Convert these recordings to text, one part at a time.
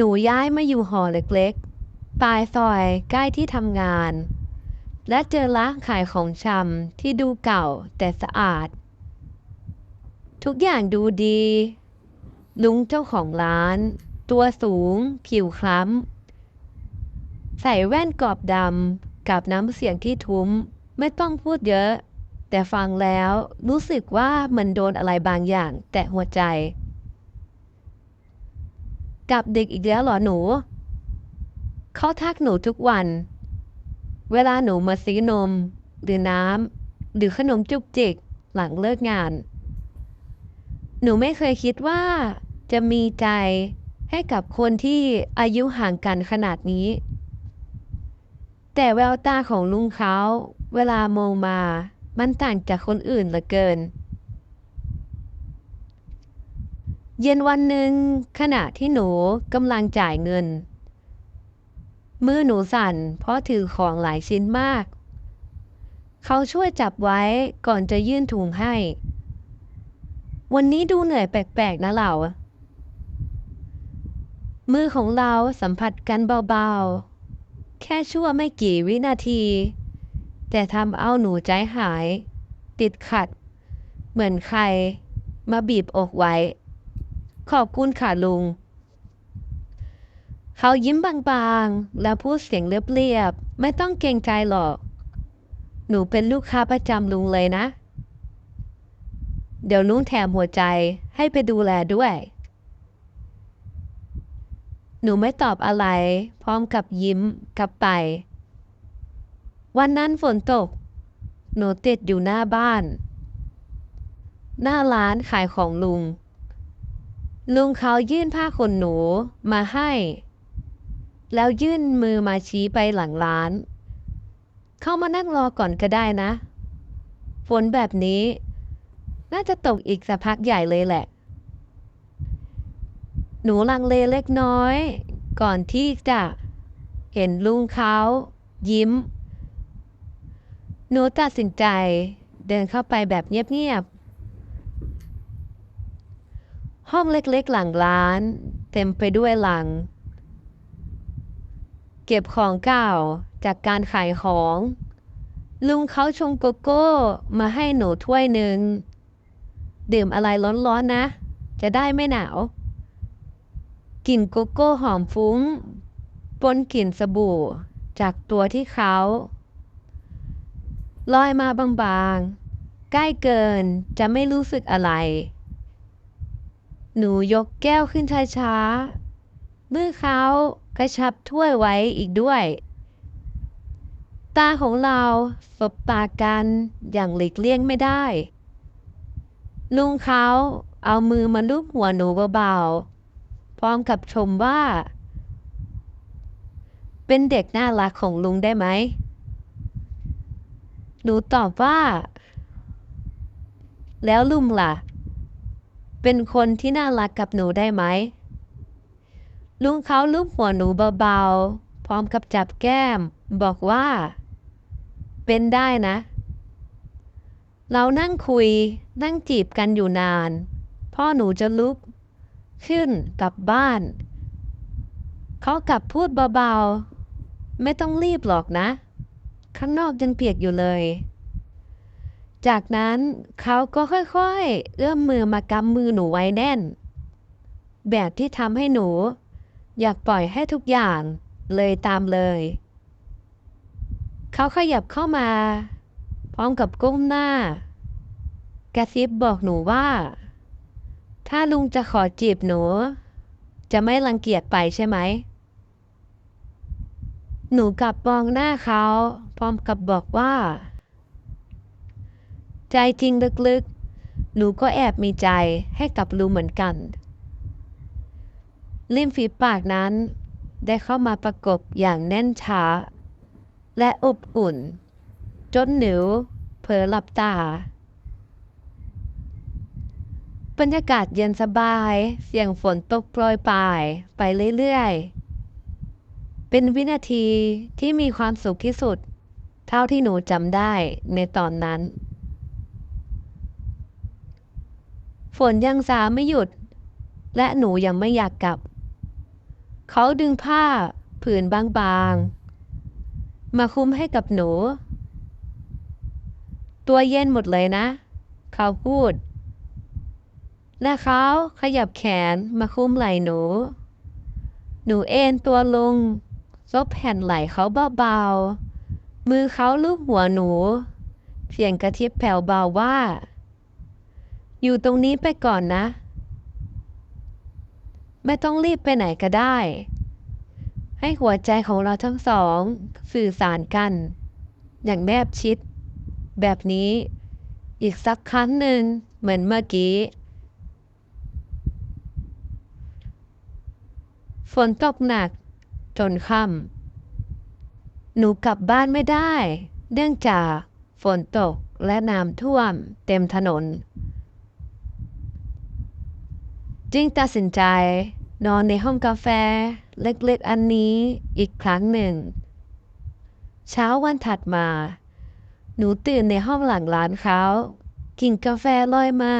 หนูย้ายมาอยู่หอเล็กๆ ปลายซอยใกล้ที่ทำงาน และเจอร้านขายของชำที่ดูเก่าแต่สะอาด ทุกอย่างดูดี ลุงเจ้าของร้าน ตัวสูง ผิวคล้ำ ใส่แว่นกรอบดำกับน้ำเสียงที่ทุ้ม ไม่ต้องพูดเยอะ แต่ฟังแล้วรู้สึกว่ามันโดนอะไรบางอย่าง แตะหัวใจ กับเด็กอีกแล้วเหรอหนู เขาทักหนูทุกวัน เวลาหนูมาซื้อนม หรือน้ำหรือขนมจุกจิกหลังเลิกงาน หนูไม่เคยคิดว่าจะมีใจให้กับคนที่อายุห่างกันขนาดนี้ แต่แววตาของลุงเขา เวลามองมา มันต่างจากคนอื่นเหลือเกิน เย็นวันหนึ่งขณะที่หนูกำลังจ่ายเงิน มือหนูสั่นเพราะถือของหลายชิ้นมาก เขาช่วยจับไว้ก่อนจะยื่นถุงให้ วันนี้ดูเหนื่อยแปลกๆนะเรามือของเราสัมผัสกันเบาๆ แค่ชั่วไม่กี่วินาที แต่ทำเอาหนูใจหาย ติดขัด เหมือนใคร มาบีบอกไว้ ขอบคุณค่ะลุง เขายิ้มบางๆ แล้วพูดเสียงเรียบๆ ไม่ต้องเกรงใจหรอก หนูเป็นลูกค้าประจำลุงเลยนะ เดี๋ยวลุงแถมหัวใจให้ไปดูแลด้วย หนูไม่ตอบอะไร พร้อมกับยิ้มกลับไป วันนั้นฝนตก หนูติดอยู่หน้าบ้าน หน้าร้านขายของลุง ลุงเขายื่นผ้าขนหนูมาให้ แล้วยื่นมือมาชี้ไปหลังร้าน เข้ามานั่งรอก่อนก็ได้นะ ฝนแบบนี้ น่าจะตกอีกสักพักใหญ่เลยแหละ หนูลังเลเล็กน้อย ก่อนที่จะเห็นลุงเขายิ้ม หนูตัดสินใจเดินเข้าไปแบบเงียบๆ ห้องเล็กๆหลังร้าน เต็มไปด้วยหลัง เก็บของเก่าจากการขายของ ลุงเขาชงโกโก้มาให้หนูถ้วยหนึ่ง ดื่มอะไรร้อนๆนะ จะได้ไม่หนาวกลิ่นโกโก้หอมฟุ้ง ปนกลิ่นสบู่จากตัวที่เขาลอยมาบางๆ ใกล้เกินจะไม่รู้สึกอะไร หนูยกแก้วขึ้นช้าๆมือเขากระชับถ้วยไว้อีกด้วย ตาของเราสบตากันอย่างหลีกเลี่ยงไม่ได้ ลุงเขาเอามือมาลูบหัวหนูเบาๆ พร้อมกับชมว่า เป็นเด็กน่ารักของลุงได้ไหม หนูตอบว่า แล้วลุงล่ะ เป็นคนที่น่ารักกับหนูได้ไหม ลุงเขาลูบหัวหนูเบาๆ พร้อมกับจับแก้ม บอกว่า เป็นได้นะ เรานั่งคุย นั่งจีบกันอยู่นาน พ่อหนูจะลุก ขึ้นกลับบ้าน เขากลับพูดเบาๆ ไม่ต้องรีบหรอกนะ ข้างนอกยังเปียกอยู่เลย จากนั้นเขาก็ค่อยๆ เอื้อมมือมากำมือหนูไว้แน่น แบบที่ทำให้หนู อยากปล่อยให้ทุกอย่างเลยตามเลย เขาขยับเข้ามา พร้อมกับก้มหน้า กระซิบบอกหนูว่า ถ้าลุงจะขอจีบหนู จะไม่รังเกียจไปใช่ไหม หนูกลับมองหน้าเขา พร้อมกับบอกว่า ใจจริงลึกๆ หนูก็แอบมีใจให้กับลุงเหมือนกัน ริมฝีปากนั้นได้เข้ามาประกบอย่างแน่นช้า และอบอุ่น จนหนูเผลอหลับตา บรรยากาศเย็นสบาย เสียงฝนตกโปรยปลายไปเรื่อยๆ เป็นวินาทีที่มีความสุขที่สุด เท่าที่หนูจำได้ในตอนนั้น ฝนยังสาไม่หยุด และหนูยังไม่อยากกลับ เขาดึงผ้าผืนบางๆ มาคุมให้กับหนู ตัวเย็นหมดเลยนะ เขาพูด และเขาขยับแขนมาคลุมไหล่หนู หนูเอนตัวลงซบแผ่นไหล่เขาเบาๆ มือเขาลูบหัวหนูเพียงกระทิบแผ่วเบาว่า อยู่ตรงนี้ไปก่อนนะ ไม่ต้องรีบไปไหนก็ได้ ให้หัวใจของเราทั้งสอง สื่อสารกัน อย่างแนบชิด แบบนี้อีกสักครั้งหนึ่งเหมือนเมื่อกี้ ฝนตกหนัก จนค่ำหนูกลับบ้านไม่ได้ เนื่องจากฝนตกและน้ำท่วมเต็มถนน จึงตัดสินใจนอนในห้องกาแฟเล็กๆอันนี้อีกครั้งหนึ่ง เช้าวันถัดมา หนูตื่นในห้องหลังร้านเขากินกาแฟลอยมา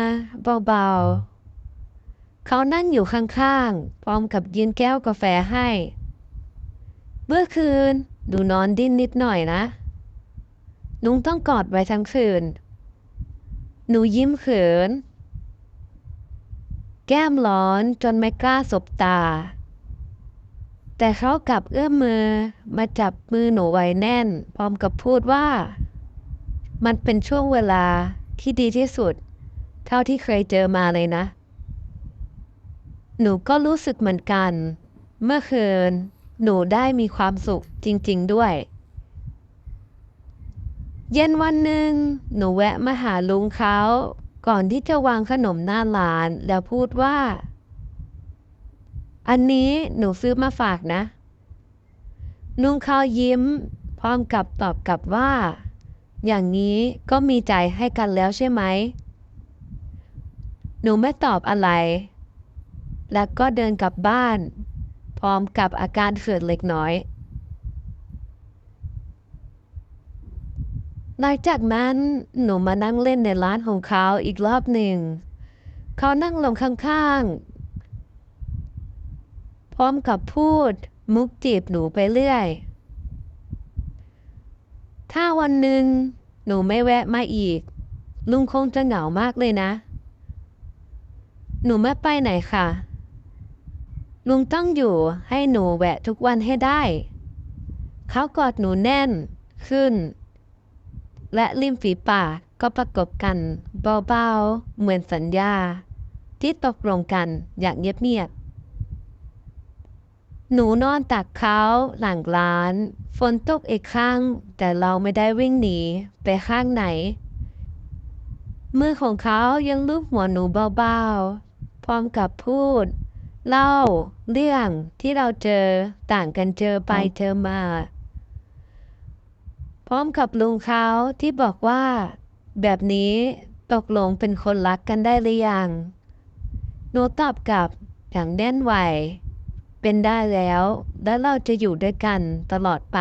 เบาๆ เขานั่งอยู่ข้างๆ พร้อมกับยืนแก้วกาแฟให้ เมื่อคืนหนูนอนดิ้นนิดหน่อยนะ นุ้งต้องกอดไว้ทั้งคืน หนูยิ้มเขิน แก้มร้อนจนไม่กล้าสบตา แต่เขากลับเอื้อมมือมาจับมือหนูไว้แน่น พร้อมกับพูดว่า มันเป็นช่วงเวลาที่ดีที่สุด เท่าที่เคยเจอมาเลยนะ หนูก็รู้สึกเหมือนกัน เมื่อคืน หนูได้มีความสุขจริง ๆ ด้วย เย็นวันหนึ่งหนูแวะมาหาลุงเขา ก่อนที่จะวางขนมหน้าร้านแล้วพูดว่า อันนี้หนูซื้อมาฝากนะลุงเขาวยิ้ม พร้อมกับตอบกลับว่า อย่างนี้ก็มีใจให้กันแล้วใช่ไหม หนูไม่ตอบอะไร แล้วก็เดินกลับบ้าน พร้อมกับอาการเขินเล็กน้อย หลังจากนั้นหนูมานั่งเล่นในร้านของเขาอีกรอบหนึ่ง เขานั่งลงข้างๆ พร้อมกับพูดมุกจีบหนูไปเรื่อย ถ้าวันหนึ่งหนูไม่แวะมาอีก ลุงคงจะเหงามากเลยนะ หนูไม่ไปไหนค่ะ ลุงต้องอยู่ให้หนูแวะทุกวันให้ได้ เขากอดหนูแน่นขึ้น และริมฝีปากก็ประกบกันเบาๆ เหมือนสัญญา ที่ตกลงกันอย่างเงียบๆ หนูนอนตักเขาหลังร้าน ฝนตกอีกครั้ง แต่เราไม่ได้วิ่งหนีไปข้างไหน มือของเขายังลูบหัวหนูเบาๆ พร้อมกับพูด เล่า เรื่องที่เราเจอต่างกันเจอไปเจอมา พร้อมกับลุงเขาที่บอกว่า แบบนี้ตกลงเป็นคนรักกันได้หรือยังหนูตอบกลับอย่างแน่นไหว เป็นได้แล้ว และเราจะอยู่ด้วยกันตลอดไป